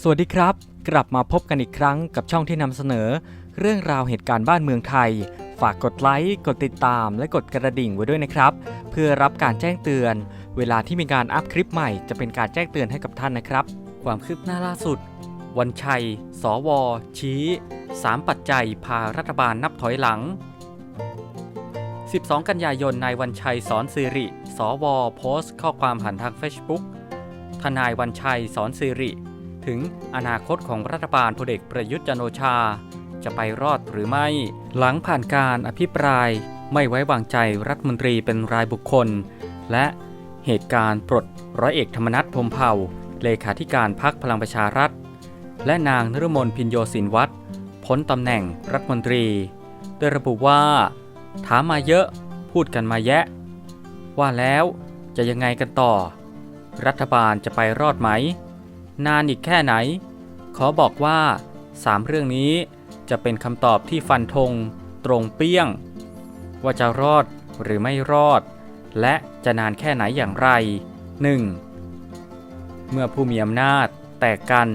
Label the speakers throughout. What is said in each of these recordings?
Speaker 1: สวัสดีครับ กลับมาพบกันอีกครั้งกับช่องที่นำเสนอ เรื่องราวเหตุการณ์บ้านเมืองไทย ฝากกดไลค์กดติดตาม และกดกระดิ่งไว้ด้วยนะครับ เพื่อรับการแจ้งเตือน เวลาที่มีการอัพคลิปใหม่จะเป็นการแจ้งเตือนให้กับท่านนะครับ ความคืบหน้าล่าสุด วันชัย สว ชี้3ปัจจัยพารัฐบาลนับถอยหลัง 12 กันยายนนายวันชัยสอนสิริ สว โพสต์ ข้อความผ่านทาง Facebook ทนายวันชัยสอนสิริ ถึงอนาคตของรัฐบาลพลเอกประยุทธ์จันโอชา จะไปรอดหรือไม่ หลังผ่านการอภิปรายไม่ไว้วางใจรัฐมนตรีเป็นรายบุคคล และเหตุการณ์ปลดร้อยเอกธรรมนัฐพรมเผ่า เลขาธิการพักพลังประชารัฐ และนางนฤมลพินโยสินวัตรพ้นตำแหน่งรัฐมนตรีโดยระบุว่า ถามมาเยอะพูดกันมาแยะ ว่าแล้วจะยังไงกันต่อ รัฐบาลจะไปรอดไหม นานอีกแค่ไหน ขอบอกว่า 3 เรื่องนี้จะเป็นคำตอบที่ฟันธงตรงเปี้ยง ว่าจะรอดหรือไม่รอด และจะนานแค่ไหนอย่างไร 1. เมื่อผู้มีอำนาจแตกกัน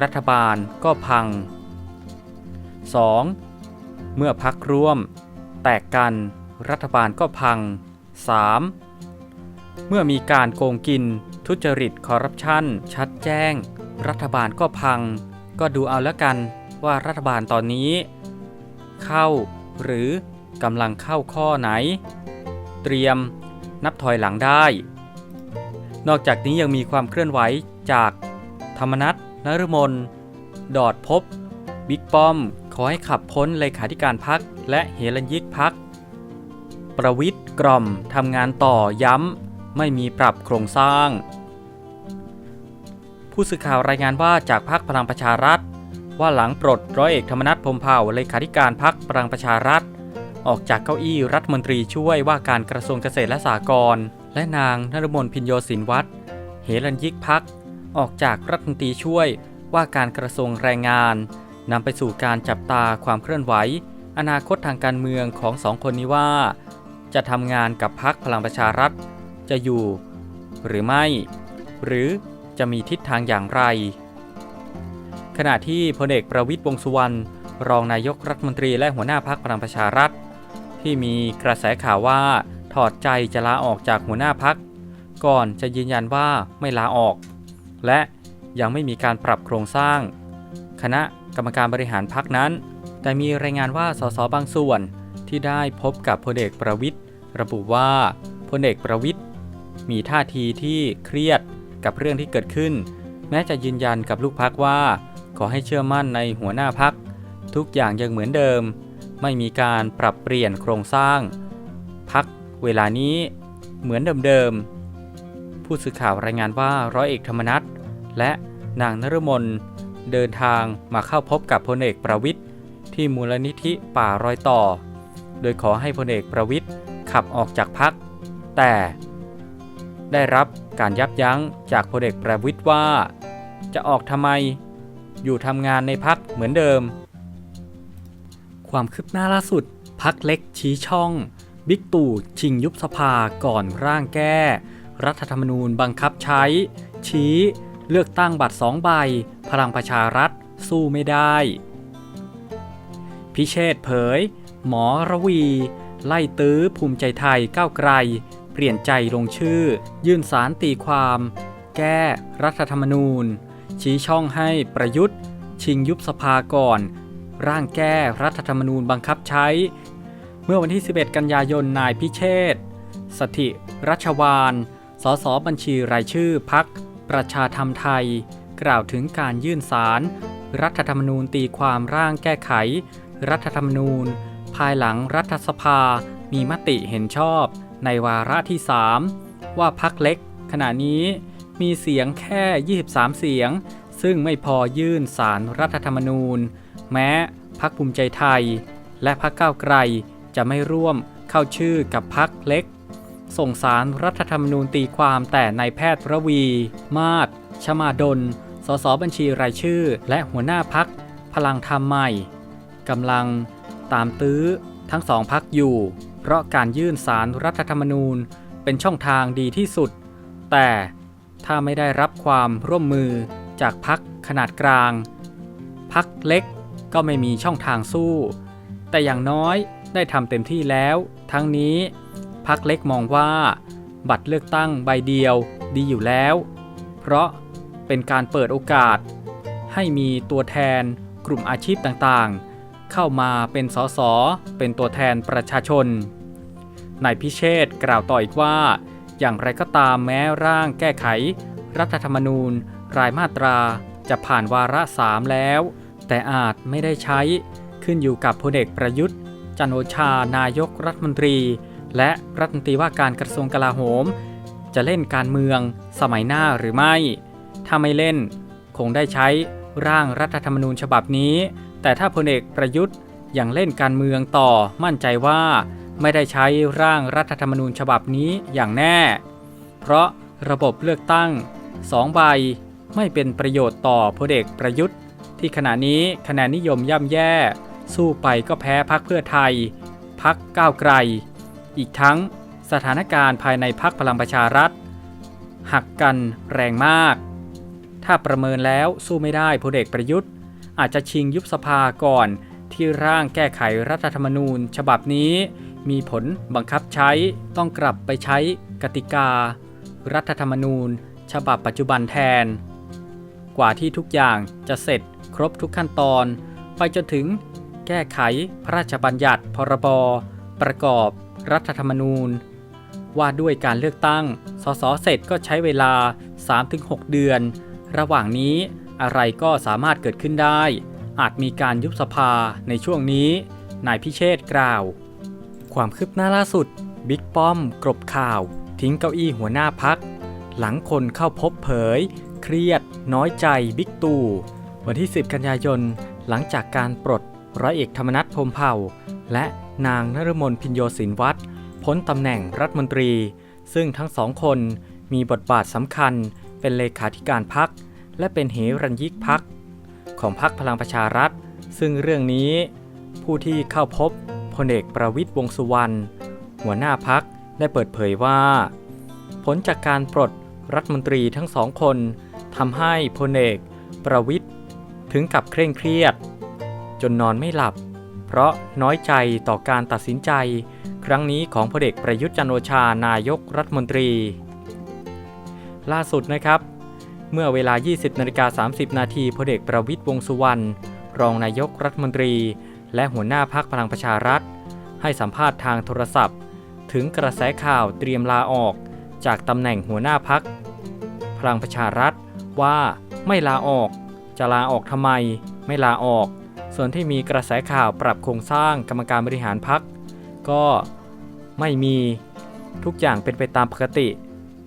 Speaker 1: รัฐบาลก็พัง 2. เมื่อพักร่วม แตกกันรัฐบาลก็พัง 3. เมื่อมีการโกงกิน ทุจริตคอร์รัปชันชัดแจ้ง รัฐบาลก็พัง ก็ดูเอาแล้วกันว่ารัฐบาลตอนนี้ เข้าหรือกำลังเข้าข้อไหน เตรียมนับถอยหลังได้ นอกจากนี้ยังมีความเคลื่อนไหวจากธรรมนัตนฤมลดอดพบ บิ๊กป้อม ขอให้ขับพ้นเลขาธิการพักและเฮลันยิกพัก ประวิทย์กล่อมทำงานต่อย้ำ ไม่มีปรับโครงสร้าง ผู้สื่อข่าวรายงานว่าจากพักพลังประชารัฐ ว่าหลังปลดร้อยเอกธรรมนัฐพรมเผ่าเลขาธิการพักพลังประชารัฐ ออกจากเก้าอี้รัฐมนตรีช่วยว่าการกระทรวงเกษตรและสหกรณ์และนางนรมนพินโยสินวัตรเฮลันยิกพักออกจากรัฐมนตรีช่วยว่าการกระทรวงแรงงานนำไปสู่การจับตาความเคลื่อนไหว อนาคตทางการเมืองของสองคนนี้ว่า จะทำงานกับพักพลังประชารัฐ จะอยู่ หรือไม่ หรือ จะมีทิศทางอย่างไร ขณะที่พลเอกประวิตรวงสุวรรณรองนายกรัฐมนตรีและหัวหน้าพักพลังประชารัฐ ที่มีกระแสข่าวว่าถอดใจจะลาออกจากหัวหน้าพัก ก่อนจะยืนยันว่าไม่ลาออก และยังไม่มีการปรับโครงสร้าง คณะกรรมการบริหารพักนั้น แต่มีรายงานว่าสสบางส่วนที่ได้พบกับพลเอกประวิตรระบุว่าพลเอกประวิตรมีท่าทีที่เครียด กับเรื่องที่เกิดขึ้น แม้จะยืนยันกับลูกพักว่า ขอให้เชื่อมั่นในหัวหน้าพัก ทุกอย่างยังเหมือนเดิม ไม่มีการปรับเปลี่ยนโครงสร้าง พักเวลานี้เหมือนเดิมๆผู้สื่อข่าวรายงานว่าร้อยเอกธรรมนัฐและนางนฤมลเดินทางมาเข้าพบกับพลเอกประวิทย์ที่มูลนิธิป่ารอยต่อ โดยขอให้พลเอกประวิทย์ขับออกจากพัก แต่ได้รับ การยับยั้งจากพลเอกประวิทย์ว่า จะออกทำไม อยู่ทำงานในพักเหมือนเดิม ความคืบหน้าล่าสุดพักเล็กชี้ช่อง บิ๊กตู่ชิงยุบสภาก่อนร่างแก้ รัฐธรรมนูญบังคับใช้ ชี้ เลือกตั้งบัตรสองใบ พลังประชารัฐสู้ไม่ได้ พิเชษเผย หมอระวี ไล่ตื้อภูมิใจไทยก้าวไกล เปลี่ยนใจลงชื่อ ยื่นสารตีความ แก้รัฐธรรมนูญ ชี้ช่องให้ประยุทธ์ ชิงยุบสภาก่อน ร่างแก้รัฐธรรมนูญบังคับใช้ เมื่อวันที่ 11 กันยายนนายพิเชษสถิรัชวานสสบัญชีรายชื่อพักประชาธรรมไทย กล่าวถึงการยื่นสารรัฐธรรมนูญตีความร่างแก้ไข รัฐธรรมนูญ ภายหลังรัฐสภามีมติเห็นชอบ ในวาระที่ 3 ว่าพักเล็ก ขณะนี้มีเสียงแค่ 23 เสียง ซึ่งไม่พอยื่นสารรัฐธรรมนูญ แม้พักภูมิใจไทย และพักก้าวไกลจะไม่ร่วมเข้าชื่อกับพักเล็ก ส่งสารรัฐธรรมนูญตีความแต่ในแพทย์ระวี มาศชมาดล สสบัญชีรายชื่อ และหัวหน้าพักพลังธรรมใหม่กำลังตามตื้อทั้งสองพักอยู่ ราะการยื่นสารรัฐธรรมนูญเป็นช่องทางดีที่สุด แต่ถ้าไม่ได้รับความร่วมมือจากพักขนาดกลาง พักเล็กก็ไม่มีช่องทางสู้ แต่อย่างน้อยได้ทำเต็มที่แล้ว ทั้งนี้พักเล็กมองว่า บัตรเลือกตั้งใบเดียวดีอยู่แล้ว เพราะเป็นการเปิดโอกาส ให้มีตัวแทนกลุ่มอาชีพต่างๆ เข้ามาเป็นสสเป็นตัวแทนประชาชน นายพิเชษกล่าวต่ออีกว่า อย่างไรก็ตามแม้ร่างแก้ไข รัฐธรรมนูญ รายมาตราจะผ่านวาระสามแล้ว แต่อาจไม่ได้ใช้ขึ้นอยู่กับพลเอกประยุทธ์ จันโอชานายกรัฐมนตรี และรัฐมนตรีว่าการกระทรวงกลาโหม จะเล่นการเมืองสมัยหน้าหรือไม่ ถ้าไม่เล่น คงได้ใช้ร่างรัฐธรรมนูญฉบับนี้ แต่ถ้าพลเอกประยุทธ์ยังเล่นการเมืองต่อมั่นใจว่า ไม่ได้ใช้ร่างรัฐธรรมนูญฉบับนี้อย่างแน่ เพราะระบบเลือกตั้งสองใบไม่เป็นประโยชน์ต่อพลเอกประยุทธ์ ที่ขณะนี้คะแนนนิยมย่ำแย่ สู้ไปก็แพ้พักเพื่อไทย พักก้าวไกล อีกทั้งสถานการณ์ภายในพักพลังประชารัฐ หักกันแรงมาก ถ้าประเมินแล้วสู้ไม่ได้พลเอกประยุทธ์ อาจจะชิงยุบสภาก่อนที่ร่างแก้ไขรัฐธรรมนูญ ฉบับนี้ มีผลบังคับใช้ต้องกลับไปใช้กติกา รัฐธรรมนูญ ฉบับปัจจุบันแทน กว่าที่ทุกอย่างจะเสร็จครบทุกขั้นตอน ไปจนถึงแก้ไขพระราชบัญญัติพรบประกอบรัฐธรรมนูญ ว่าด้วยการเลือกตั้ง สสเสร็จก็ใช้เวลา 3-6 เดือน ระหว่างนี้อะไรก็สามารถเกิดขึ้นได้ อาจมีการยุบสภาในช่วงนี้ นายพิเชษกล่าว ความคืบหน้าล่าสุด บิ๊กป้อม กรบข่าว ทิ้งเก้าอี้หัวหน้าพัก หลังคนเข้าพบเผย เครียด น้อยใจบิ๊กตู่ วันที่ 10 กันยายน หลังจากการปลดร้อยเอกธรรมนัฐพรมเผ่า และนางนฤมลพินโยสินวัตรพ้นตำแหน่งรัฐมนตรี ซึ่งทั้งสองคนมีบทบาทสำคัญ เป็นเลขาธิการพัก และเป็นเหรัญยิกพัก ของพักพลังประชารัฐ ซึ่งเรื่องนี้ ผู้ที่เข้าพบ พลเอกประวิตยวงสุวรรณหัวหน้าพักได้เปิดเผยว่า ผลจากการปลดรัฐมนตรีทั้งสองคนทำให้พลเอกประวิตยถึงกับเคร่งเครียด จนนอนไม่หลับ เพราะน้อยใจต่อการตัดสินใจ ครั้งนี้ของพลเอกประยุทธ์จันโอชานายกรัฐมนตรี ล่าสุดนะครับ เมื่อเวลา 20นาฬิกา30 นาทีพลเอกประวิตยวงสุวรรณรองนายกรัฐมนตรี และหัวหน้าพักพลังประชารัฐ ให้สัมภาษณ์ทางโทรศัพท์ ถึงกระแสข่าวเตรียมลาออกจากตำแหน่งหัวหน้าพักพลังประชารัฐว่าไม่ลาออก จะลาออกทำไม ไม่ลาออก ส่วนที่มีกระแสข่าวปรับโครงสร้างกรรมการบริหารพักก็ไม่มีทุกอย่างเป็นไปตามปกติ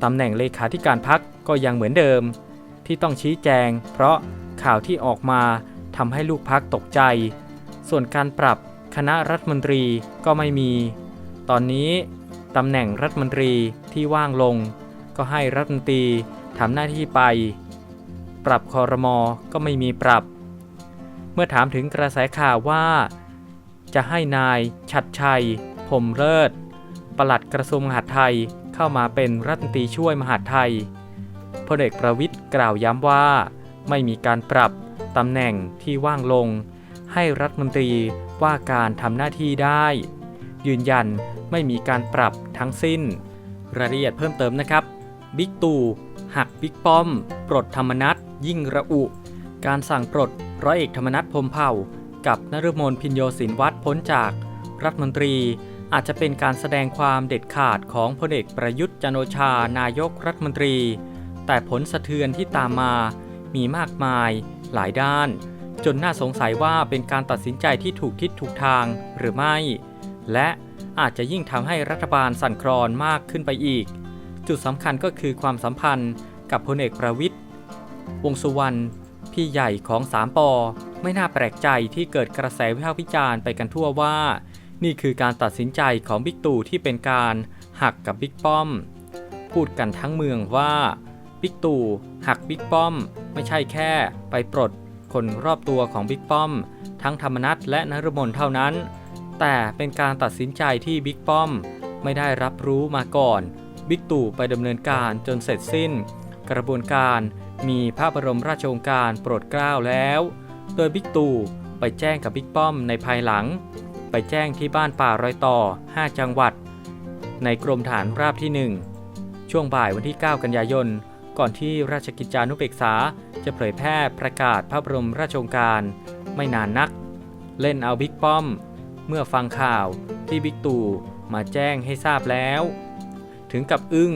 Speaker 1: ตำแหน่งเลขาธิการพักก็ยังเหมือนเดิม ที่ต้องชี้แจง เพราะข่าวที่ออกมาทำให้ลูกพักตกใจ ส่วนการปรับคณะรัฐมนตรีก็ไม่มี ตอนนี้ตำแหน่งรัฐมนตรีที่ว่างลง ก็ให้รัฐมนตรีทำหน้าที่ไป ปรับคอรมอก็ไม่มีปรับ เมื่อถามถึงกระแสข่าวว่า จะให้นายชัดชัยพรหมเลิศปลัดกระทรวงมหาดไทยเข้ามาเป็นรัฐมนตรีช่วยมหาดไทยพลเอกประวิทย์กล่าวย้ำว่า ไม่มีการปรับตำแหน่งที่ว่างลง ให้รัฐมนตรีว่าการทำหน้าที่ได้ ยืนยันไม่มีการปรับทั้งสิ้น รายละเอียดเพิ่มเติมนะครับบิ๊กตู่หักบิ๊กป้อม ปลดธรรมนัตยิ่งระอุ การสั่งปลดร้อยเอกธรรมนัฐพรมเผ่า กับนฤมลพินโยสินวัตรพ้นจากรัฐมนตรีอาจจะเป็นการแสดงความเด็ดขาดของพลเอกประยุทธ์จันโอชานายกรัฐมนตรี แต่ผลสะเทือนที่ตามมามีมากมายหลายด้าน จนน่าสงสัยว่าเป็นการตัดสินใจที่ถูกทิศถูกทางหรือไม่ และอาจจะยิ่งทำให้รัฐบาลสั่นคลอนมากขึ้นไปอีก จุดสำคัญก็คือความสัมพันธ์กับพลเอกประวิทย์วงษ์สุวรรณพี่ใหญ่ของสามปอไม่น่าแปลกใจที่เกิดกระแสวิพากษ์วิจารณ์ไปกันทั่วว่า นี่คือการตัดสินใจของบิ๊กตู่ที่เป็นการหักกับบิ๊กป้อม พูดกันทั้งเมืองว่าบิ๊กตู่หักบิ๊กป้อม ไม่ใช่แค่ไปปลด คนรอบตัวของบิ๊กป้อม ทั้งธรรมนัฐและนฤมลเท่านั้น แต่เป็นการตัดสินใจที่บิ๊กป้อม ไม่ได้รับรู้มาก่อน บิ๊กตู่ไปดำเนินการจนเสร็จสิ้น กระบวนการมีพระบรมราชโองการโปรดเกล้าแล้ว โดยบิ๊กตู่ไปแจ้งกับบิ๊กป้อมในภายหลัง ไปแจ้งที่บ้านป่ารอยต่อ 5 จังหวัด ในกรมฐานราบที่ 1 ช่วงบ่ายวันที่ 9 กันยายน ก่อนที่ราชกิจจานุเบกษาจะเผยแพร่ประกาศพระบรมราชโองการ ไม่นานนัก เล่นเอาบิ๊กป้อม เมื่อฟังข่าวที่บิ๊กตู่มาแจ้งให้ทราบแล้ว ถึงกับอึ้ง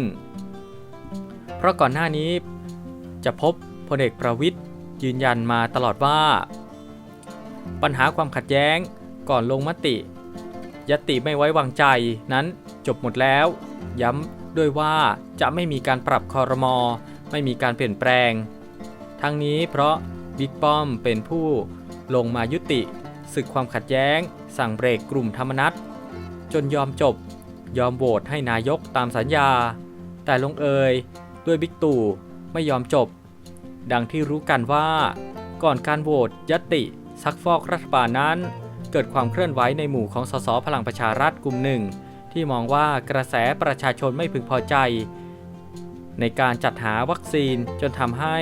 Speaker 1: เพราะก่อนหน้านี้จะพบพลเอกประวิทย์ยืนยันมาตลอดว่า ปัญหาความขัดแย้งก่อนลงมติ ยติไม่ไว้วางใจนั้นจบหมดแล้ว ย้ำ ด้วยว่าจะไม่มีการปรับคอรมอไม่มีการเปลี่ยนแปลง ทั้งนี้เพราะบิ๊กป้อมเป็นผู้ลงมายุติศึกความขัดแย้ง สั่งเบรกกลุ่มธรรมนัตจนยอมจบ ยอมโหวตให้นายกตามสัญญา แต่ลงเอยด้วยบิ๊กตู่ไม่ยอมจบ ดังที่รู้กันว่า ก่อนการโหวตยติซักฟอกรัฐบาลนั้น เกิดความเคลื่อนไหวในหมู่ของสสพลังประชารัฐกลุ่มหนึ่ง ที่มองว่ากระแสประชาชนไม่พึงพอใจ ในการจัดหาวัคซีนจนทำให้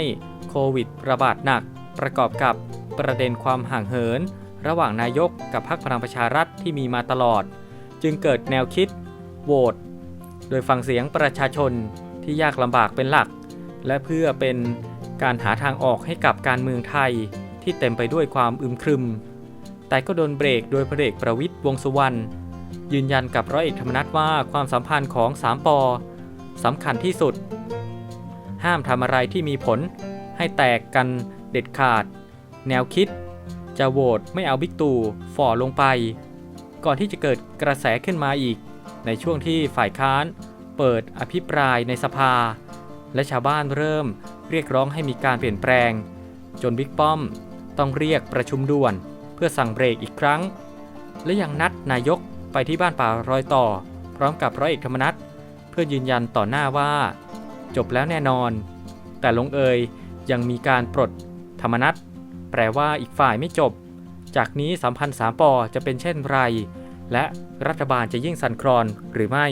Speaker 1: โควิดระบาดหนัก ประกอบกับประเด็นความห่างเหิน ระหว่างนายกกับพรรคพลังประชารัฐที่มีมาตลอด จึงเกิดแนวคิดโหวตโดยฟังเสียงประชาชนที่ยากลำบากเป็นหลัก และเพื่อเป็นการหาทางออกให้กับการเมืองไทยที่เต็มไปด้วยความอึมครึม แต่ก็โดนเบรกโดยพลเอกประวิทย์วงษ์สุวรรณ ยืนยันกับร้อยเอกธรรมนัฐว่าความสัมพันธ์ของสามปอสำคัญที่สุด ห้ามทำอะไรที่มีผลให้แตกกันเด็ดขาด แนวคิด จะโหวตไม่เอาบิ๊กตู่ฝ่อลงไป ก่อนที่จะเกิดกระแสขึ้นมาอีก ในช่วงที่ฝ่ายค้าน เปิดอภิปรายในสภา และชาวบ้านเริ่มเรียกร้องให้มีการเปลี่ยนแปลง จนบิ๊กป้อมต้องเรียกประชุมด่วน เพื่อสั่งเบรกอีกครั้ง และยังนัดนายก ไปที่บ้านป่ารอยต่อ พร้อมกับร้อยเอกธรรมนัฐเพื่อยืนยันต่อหน้าว่า จบแล้วแน่นอน แต่ลงเอยยังมีการปลดธรรมนัฐแปลว่าอีกฝ่ายไม่จบ จากนี้สัมพันธ์สามปอจะเป็นเช่นไร และรัฐบาลจะยิ่งสั่นคลอนหรือไม่